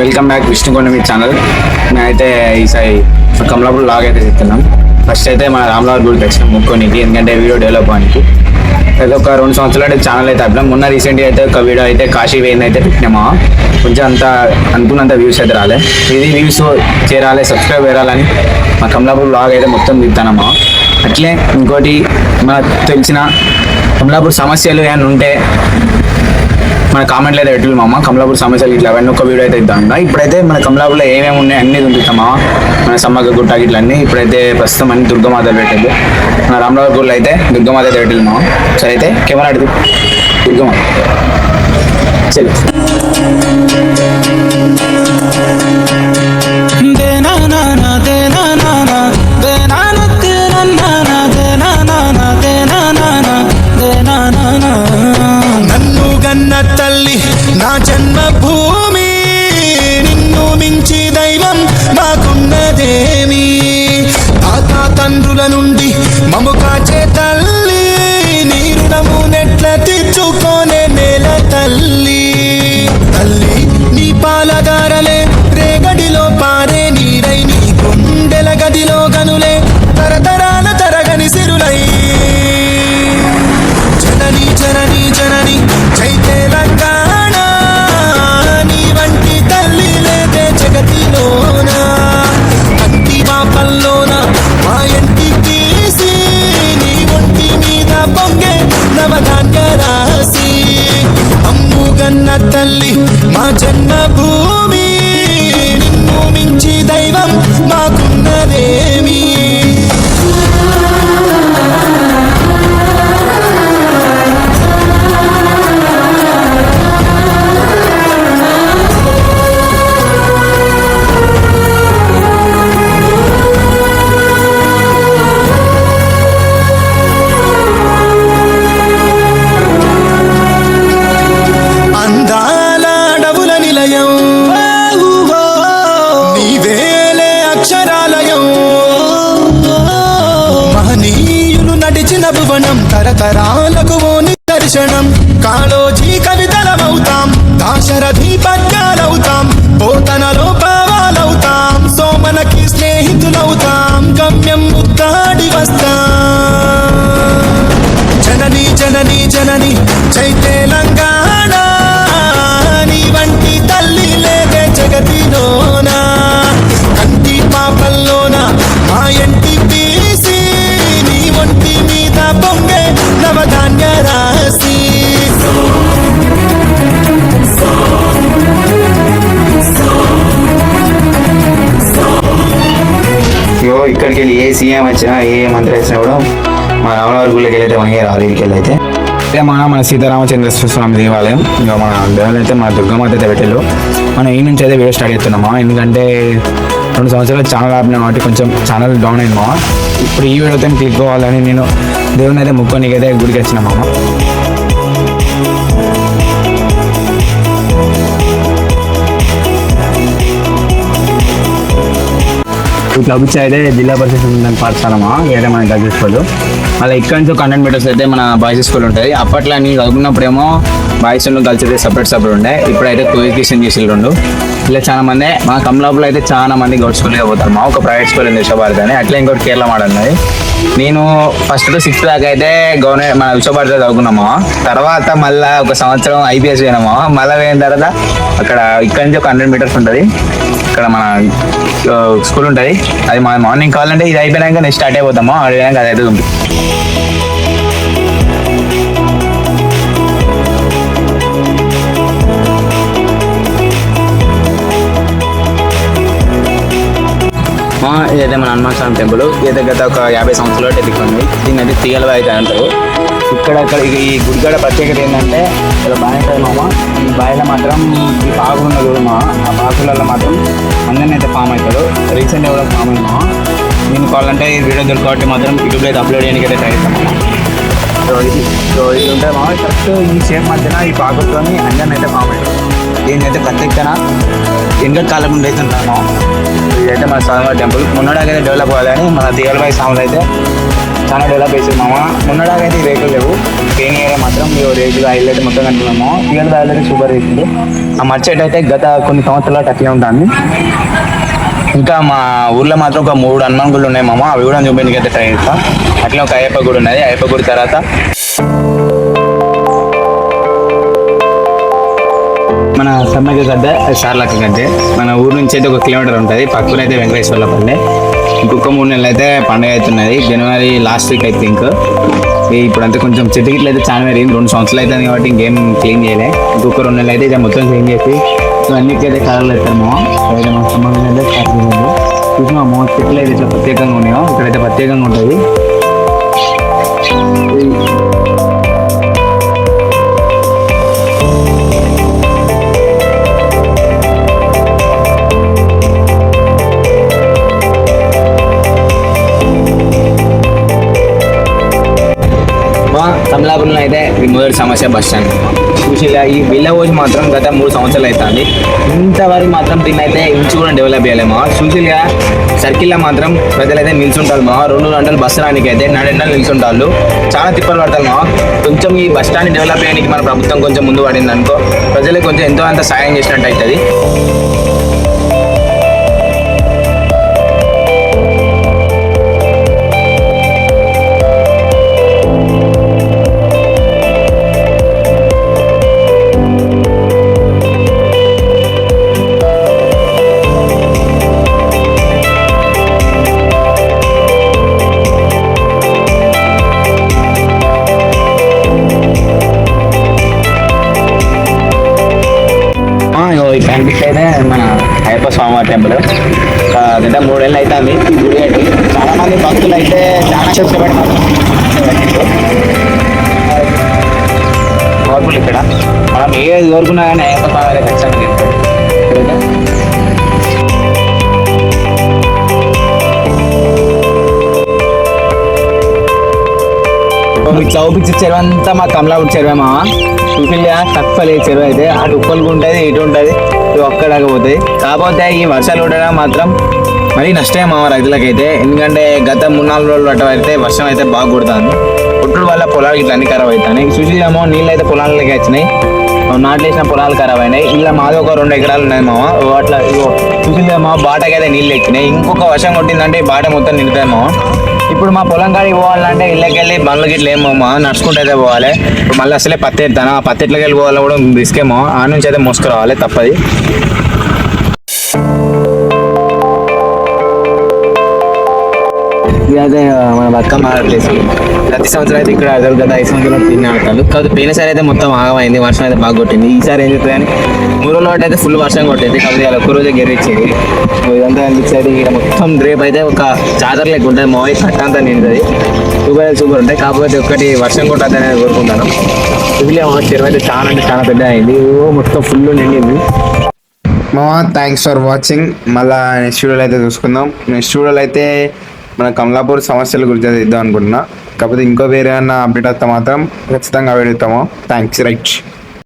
Welcome back Vishnukonda మీ channel. నేనైతే ఈసారి కమలాపూర్ లాగ్ అయితే చెప్తున్నాం ఫస్ట్ అయితే మన రామలాల్ గుడికి వచ్చినాం ముక్కోనికి ఎందుకంటే వీడియో డెవలప్ అవ్వడానికి. అయితే ఒక రెండు సంవత్సరాలు అయితే ఛానల్ అయితే అప్పినాం మొన్న రీసెంట్గా అయితే ఒక వీడియో అయితే కాశీ వేయింది అయితే పెట్టినామా. కొంచెం అంత అనుకున్నంత వ్యూస్ అయితే రాలే. ఇది వ్యూస్ చేరాలి సబ్స్క్రైబ్ చేరాలని మా కమలాపూర్ లాగ్ అయితే మొత్తం దిగుతానమ్మా అట్లే ఇంకోటి మనకు తెలిసిన కమలాపూర్ సమస్యలు ఏమైనా ఉంటే మన కామెంట్లు అయితే పెట్టు మామ. కమలాపూర్ సమస్యలు ఇట్లా అవన్నీ ఒక వీడియో అయితే ఇద్దాం ఇప్పుడైతే మన కమలాపూర్లో ఏమేమి ఉన్నాయి అన్ని చూపిస్తామా మన సమ్మక్క గుట్ట ఇట్లా అన్ని ఇప్పుడైతే ప్రస్తుతం అన్ని దుర్గమాత పెట్టింది మన రామరావుపూర్లో అయితే దుర్గమాత అయితే పెట్టింది మా సరే అయితే కెమెరా అడుగు. దుర్గమాత సరే తండ్రుల మము కాచే తల్లి నీ రుణము నెట్ల తీర్చుకోనే నేల తల్లి. తల్లి నీ పాలదారలే తల్లి మా జన్మభూమి నిన్ను మించి దైవం మాకు అడవుల నిలయం నీవేలే అక్షరాలయం. మహనీయులు నడిచిన భువనం తరతరాలకు ఓ నిదర్శనం. కాళోజీ కవితలమవుతాం దాశరథి పద్యాలవుతాం పోతనలో పావాలవుతాం సోమనకి స్నేహితులవుతాం గమ్యం ముద్దాడి వస్తాం. జనని జనని జనని ఎక్కడికి ఇక్కడికి వెళ్ళి ఏ సీఎం వచ్చినా ఏ మంత్రి వచ్చినా కూడా మా రామనగర్ గుళ్ళకి వెళ్ళైతే మనకి రాదు వెళ్ళి అయితే. ఇదే మన మన సీతారామచంద్ర స్వామి దేవాలయం. ఇంకా మన దేవాలయం అయితే మన దుర్గమాత అయితే పెట్టారు మనం ఈ నుంచి అయితే వీడియో స్టార్ట్ చేస్తున్నామా? ఎందుకంటే రెండు సంవత్సరాలు ఛానల్ ఆపినా కాబట్టి కొంచెం ఛానల్ డౌన్ అయింది మామ ఇప్పుడు ఈ వీడియోతో క్లిక్ అవ్వాలని నేను దేవుని అయితే ముక్కోనికి అయితే గుడికి వచ్చిన మామ ఈ క్లబ్ అయితే జిల్లా పరిషత్ పాఠశాలమా? వేరే మన గర్ల్స్ స్కూల్ అలా ఇక్కడ నుంచి కంటెంట్ మీటర్స్ అయితే మన బాయ్స్ స్కూల్ ఉంటుంది. అప్పట్లో నేను చదువుకున్నప్పుడేమో బాయ్స్ గర్ల్స్ అయితే సపరేట్ సపరేట్ ఉండే. ఇప్పుడైతే కో చేసి రెండు. ఇలా చాలా మంది మా కమలాపులో అయితే చాలా మంది గౌడ్ స్కూల్గా పోతారు. మా ఒక ప్రైవేట్ స్కూల్ ఉంది విశ్వభారతి అని అట్లా ఇంకోటి కేరళ మాట ఉన్నది. నేను ఫస్ట్ టు సిక్స్త్ దాకా అయితే గవర్నమెంట్ మన విశ్వభారతి చదువుకున్నామా. తర్వాత మళ్ళీ ఒక సంవత్సరం ఐపీఎస్ పోయినాము. మళ్ళీ పోయిన తర్వాత అక్కడ ఇక్కడ నుంచి ఒక హండ్రెడ్ మీటర్స్ ఉంటుంది. ఇక్కడ మన స్కూల్ ఉంటుంది. అది మా మార్నింగ్ కావాలంటే ఇది అయిపోయాక నెక్స్ట్ స్టార్ట్ అయిపోతాము. ఆ అయినాక అది అయితే ఇదైతే మన హనుమాన్ స్వామి టెంపుల్ ఇదైతే గత ఒక యాభై సంవత్సరాలు ఎదుర్కొంది దీన్ని అయితే తీగల అయితే అంటారు. ఇక్కడ ఇక్కడ ఈ గుడికాడ ప్రత్యేకత ఏంటంటే ఇక్కడ బావి మామ ఈ బావిలో మాత్రం ఈ పాకులు ఉన్న చూడు మా ఆ పాకులలో మాత్రం అందరినీ అయితే ఫామ్ అవుతాడు రీసెంట్ కూడా ఫామ్ అయింది మా. నేను కావాలంటే ఈ వీడియో దొరకబట్టి మాత్రం యూట్యూబ్లో అయితే అప్లోడ్ చేయడానికి అయితే ట్రై చేస్తాను. సో ఇది సో ఇది ఉంటుంది మామ ఫస్ట్ ఈ షేప్ మధ్యన ఈ పాకులతోని అందరిని అయితే ఫామ్ అవుతాడు దీన్ని ప్రత్యేకతన ప్రత్యేకన వెనక కాలం నుండి అయితే ఉంటాము ఇదైతే మన స్వామివారి టెంపుల్. మున్నడాకైతే డెవలప్ అవ్వాలని మన దిగలబాయి స్వాములు అయితే చాలా డెవలప్ చేసింది మామ మున్నడాకైతే ఈ లేవు. పెయిన్ ఏరియా మాత్రం ఈ ఇది హైలైట్ మొత్తం కంటున్నాము రియల్ హైలైట్ సూపర్ వేసింది ఆ మర్చెట్ అయితే గత కొన్ని సంవత్సరాలు అట్లే ఉంటుంది. ఇంకా మా ఊర్లో మాత్రం ఒక మూడు హనుమాన్ గుళ్ళు ఉన్నాయి మామ. అవి కూడా చూపించడానికి అయితే ట్రై చేస్తాం. అట్లా ఒక అయ్యప్ప గుడి ఉన్నది. అయ్యప్ప గుడి తర్వాత మన సమ్మయ్య గడ్డ సార్లక్క గడ్డ. మన ఊరు నుంచి అయితే ఒక కిలోమీటర్ ఉంటుంది. పక్కన అయితే వెంకటేశ్వర్ల పల్లె ఇంకొక మూడు నెలలు అయితే పండగ అవుతున్నది. జనవరి లాస్ట్ వీక్ ఐ థింక్ ఇప్పుడంతా కొంచెం చెట్టు గిట్ల అయితే చాలా పెరిగింది. రెండు సంవత్సరాలు అవుతుంది కాబట్టి ఇంకేం క్లీన్ చేయలే. ఇంకొక రెండు నెలలు అయితే ఇక మొత్తం క్లీన్ చేసి ఇవన్నీ అయితే కలర్లు ఎత్తాము అయితే సంబంధం అయితే మా చెట్లు అయితే ఇట్లా ప్రత్యేకంగా ఉన్నాయో. ఇక్కడైతే ప్రత్యేకంగా ఉంటుంది. కమలాపురంలో అయితే ఇది మొదటి సమస్య బస్ స్టాండ్. చూసిలా ఈ విల్లవోజ్ మాత్రం గత మూడు సంవత్సరాలు అవుతుంది ఇంతవరకు మాత్రం దీన్నైతే అయితే ఇంచు కూడా డెవలప్ చేయలేమా చూసిగా సర్కిల్లో మాత్రం ప్రజలైతే నిల్చుంటారు మా. రెండు గంటలు బస్సు రానికి అయితే నడెండలు నిల్చుంటారు చాలా తిప్పలు పడతారు మా. కొంచెం ఈ బస్ స్టాండ్ డెవలప్ చేయడానికి మన ప్రభుత్వం కొంచెం ముందు పడింది అనుకో ప్రజలకు కొంచెం ఎంతో అంత సాయం చేసినట్టు అవుతుంది. కనిపిస్తే మన అయ్యప్ప స్వామివారి టెంపుల్. అంటే మూడేళ్ళు అవుతుంది ఈ గుడి కట్టి చాలామంది భక్తులు అయితే చాలా కష్టపడతారు పవర్ఫుల్ ఇక్కడ. మనం ఏది కోరుకున్నా కానీ అయ్యప్ప స్వామి ఖచ్చితంగా మీకు చౌపించే చెరువు అంతా మా కమలాపూర్ చెరువే మా చూపిల్లా తక్కువ లేదు చెరువు అయితే. అటు ఉప్పలుగా ఉంటుంది ఇటు ఉంటుంది. ఇవి ఒక్కడాక కాకపోతే ఈ వర్షాలు ఉండడం మాత్రం మరీ నష్టమే మా రైతులకైతే. ఎందుకంటే గత మూడు నాలుగు రోజులు అట్ట అయితే వర్షం అయితే బాగా కొడుతుంది. కొట్టుడు వల్ల పొలాలు ఇట్లా అన్ని ఖరాబ్ అవుతాయి చూసిదేమో నీళ్ళు అయితే పొలాలకి వచ్చినాయి. నాట్లు వేసిన పొలాలు ఖరాబ్ అయినాయి. ఇలా మాది ఒక రెండు ఎకరాలు ఉన్నాయి మామ. అట్లా ఇగో చూసిందేమో బాటకైతే నీళ్ళు ఎక్కినాయి. ఇంకొక వర్షం కొట్టిందంటే బాట మొత్తం నిండుతాయి మామ. ఇప్పుడు మా పొలం కాడికి పోవాలంటే ఇళ్ళకి వెళ్ళి బండ్లు గిట్ల ఏమో నడుచుకుంటూ అయితే పోవాలి. ఇప్పుడు మళ్ళీ అసలే పత్తి ఎత్తాను? ఆ పత్తి ఎట్లకి వెళ్ళి పోవాలో కూడా రిస్క్ ఆ నుంచి అయితే మోసుకురావాలి తప్పది. ఇది అదే మన బతుకమ్మ ప్లేస్ ప్రతి సంవత్సరం అయితే ఇక్కడ ఆడతారు గత ఐదు సంవత్సరాలు తిని ఆడతారు కాదు పోయినసారి అయితే మొత్తం ఆగమైంది వర్షం అయితే బాగా కొట్టింది. ఈసారి ఏం చెప్తుంది కానీ మూడు అయితే ఫుల్ వర్షం కొట్టింది. కాబట్టి అలా ఒక్క రోజే గెరిచ్చేది ఇదంతా అనిపించేది ఇక్కడ మొత్తం రేపు అయితే ఒక చార్జర్ లెక్క ఉంటుంది. మావి కట్టంతా నిండుతుంది. సూపర్ సూపర్ ఉంటాయి. కాకపోతే ఒక్కటి వర్షం కొట్టద్దు అనేది కోరుకుంటాను ఇదిలే మా చెరువు అయితే చాలా అంటే చాలా పెద్ద అయింది. ఓ మొత్తం ఫుల్ నిండింది. మామ థ్యాంక్స్ ఫర్ వాచింగ్ మళ్ళీ నెక్స్ట్ వీడియోలో అయితే చూసుకుందాం. నెక్స్ట్ వీడియోలో అయితే మన కమలాపూర్ సమస్యల గురించి ఇద్దాం అనుకుంటున్నా. కాకపోతే ఇంకో వేరే ఏమన్నా అప్డేట్ వస్తే మాత్రం ఖచ్చితంగా వేడుతాము థ్యాంక్స్ రైట్